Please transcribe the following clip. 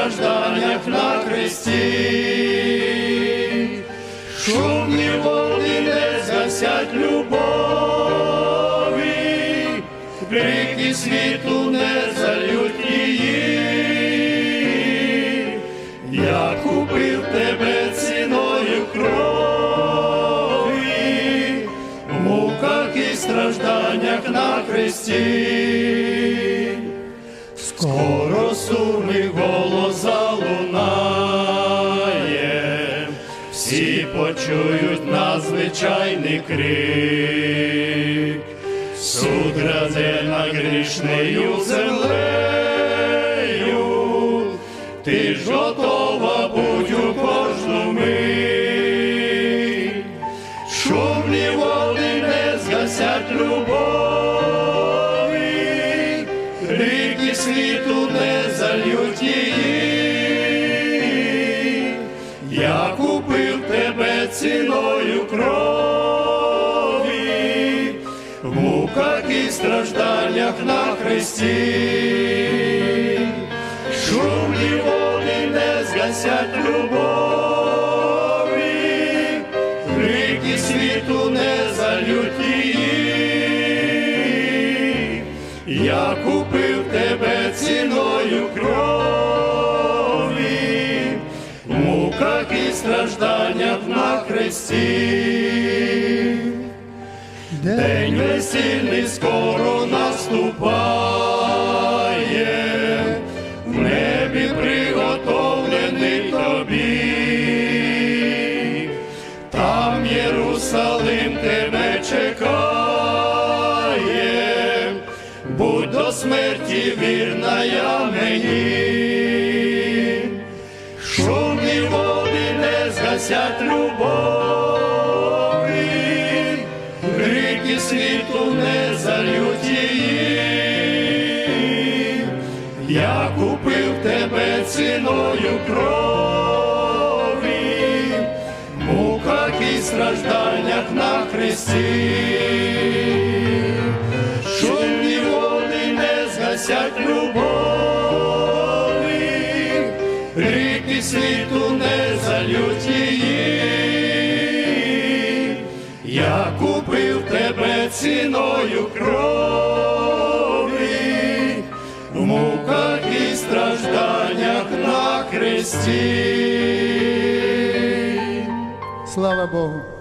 стражданнях на хресті. Шумні води не згасять любові, крики світу не зальють її. Я купив тебе ціною крові, в муках і стражданнях на хресті. Скоро сумний голос залунає, всі почують надзвичайний крик, суд гряде на грішнею землею, ти ж готова будь у кожну мить, шумні води не згасять любові, зальють. Я купив тебе ціною крові, в муках і стражданнях на хресті. Шумні води не згасять любові, стражданнях на хресті. День весільний скоро наступає, в небі приготовлений тобі, там Єрусалим тебе чекає, будь до смерті вірна я мені. Не згасять любові, ріки світу не зальють її. Я купив тебе ціною крові, муках і стражданнях на хресті. Ріки світу не залють її. Я купив тебе ціною крові, в муках і стражданнях на хресті. Слава Богу.